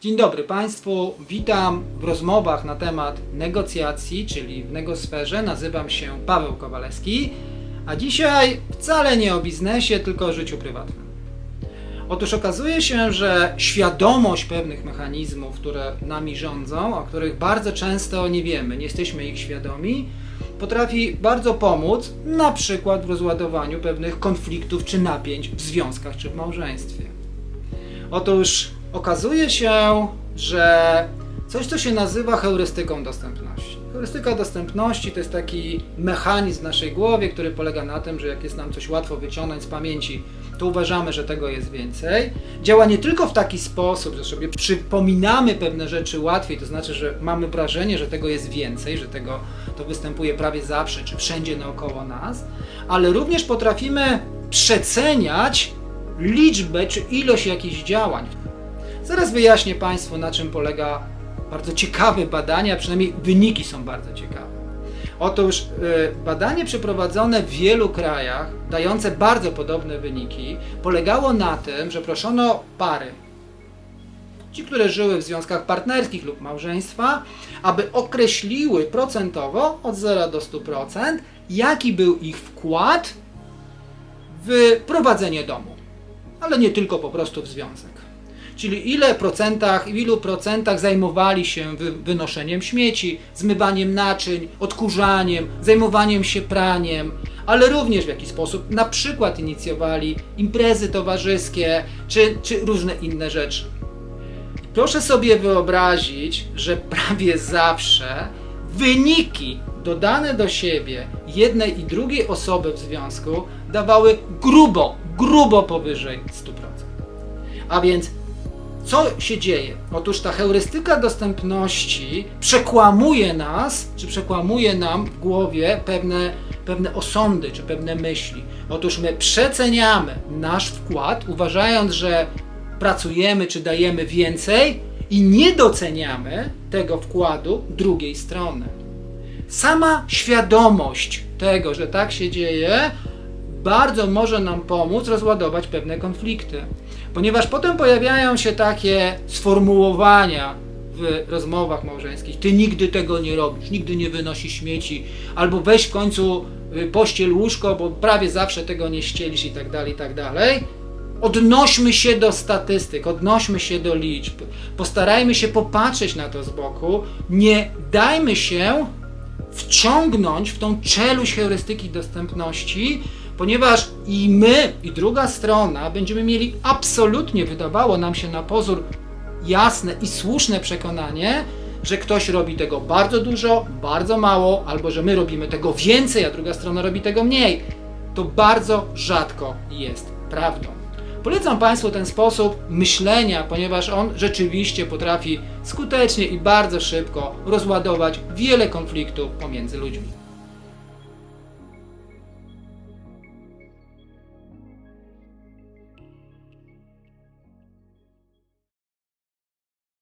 Dzień dobry Państwu, witam w rozmowach na temat negocjacji, czyli w negosferze. Nazywam się Paweł Kowalewski, a dzisiaj wcale nie o biznesie, tylko o życiu prywatnym. Otóż okazuje się, że świadomość pewnych mechanizmów, które nami rządzą, o których bardzo często nie wiemy, nie jesteśmy ich świadomi, potrafi bardzo pomóc, na przykład w rozładowaniu pewnych konfliktów czy napięć w związkach czy w małżeństwie. Otóż okazuje się, że coś, co się nazywa heurystyką dostępności. Heurystyka dostępności to jest taki mechanizm w naszej głowie, który polega na tym, że jak jest nam coś łatwo wyciągnąć z pamięci, to uważamy, że tego jest więcej. Działa nie tylko w taki sposób, że sobie przypominamy pewne rzeczy łatwiej, to znaczy, że mamy wrażenie, że tego jest więcej, że tego to występuje prawie zawsze czy wszędzie naokoło nas, ale również potrafimy przeceniać liczbę czy ilość jakichś działań. Zaraz wyjaśnię Państwu, na czym polega bardzo ciekawe badanie, a przynajmniej wyniki są bardzo ciekawe. Otóż y, badanie przeprowadzone w wielu krajach, dające bardzo podobne wyniki, polegało na tym, że proszono pary, ci, które żyły w związkach partnerskich lub małżeństwa, aby określiły procentowo od 0 do 100%, jaki był ich wkład w prowadzenie domu ale nie tylko po prostu w związek. Czyli ile procentach, w ilu procentach zajmowali się wy, wynoszeniem śmieci, zmywaniem naczyń, odkurzaniem, zajmowaniem się praniem, ale również w jaki sposób na przykład inicjowali imprezy towarzyskie czy, czy różne inne rzeczy. Proszę sobie wyobrazić, że prawie zawsze wyniki dodane do siebie jednej i drugiej osoby w związku dawały grubo, grubo powyżej 100%. A więc co się dzieje? Otóż ta heurystyka dostępności przekłamuje nas, czy przekłamuje nam w głowie pewne, pewne osądy, czy pewne myśli. Otóż my przeceniamy nasz wkład, uważając, że pracujemy, czy dajemy więcej i nie doceniamy tego wkładu drugiej strony. Sama świadomość tego, że tak się dzieje, bardzo może nam pomóc rozładować pewne konflikty. Ponieważ potem pojawiają się takie sformułowania w rozmowach małżeńskich: Ty nigdy tego nie robisz, nigdy nie wynosi śmieci, albo weź w końcu y, pościel łóżko, bo prawie zawsze tego nie ścielisz i tak dalej, i tak dalej. Odnośmy się do statystyk, odnośmy się do liczb, postarajmy się popatrzeć na to z boku, nie dajmy się wciągnąć w tą czeluść heurystyki dostępności, ponieważ i my, i druga strona będziemy mieli absolutnie, wydawało nam się na pozór, jasne i słuszne przekonanie, że ktoś robi tego bardzo dużo, bardzo mało, albo że my robimy tego więcej, a druga strona robi tego mniej. To bardzo rzadko jest prawdą. Polecam Państwu ten sposób myślenia, ponieważ on rzeczywiście potrafi skutecznie i bardzo szybko rozładować wiele konfliktów pomiędzy ludźmi.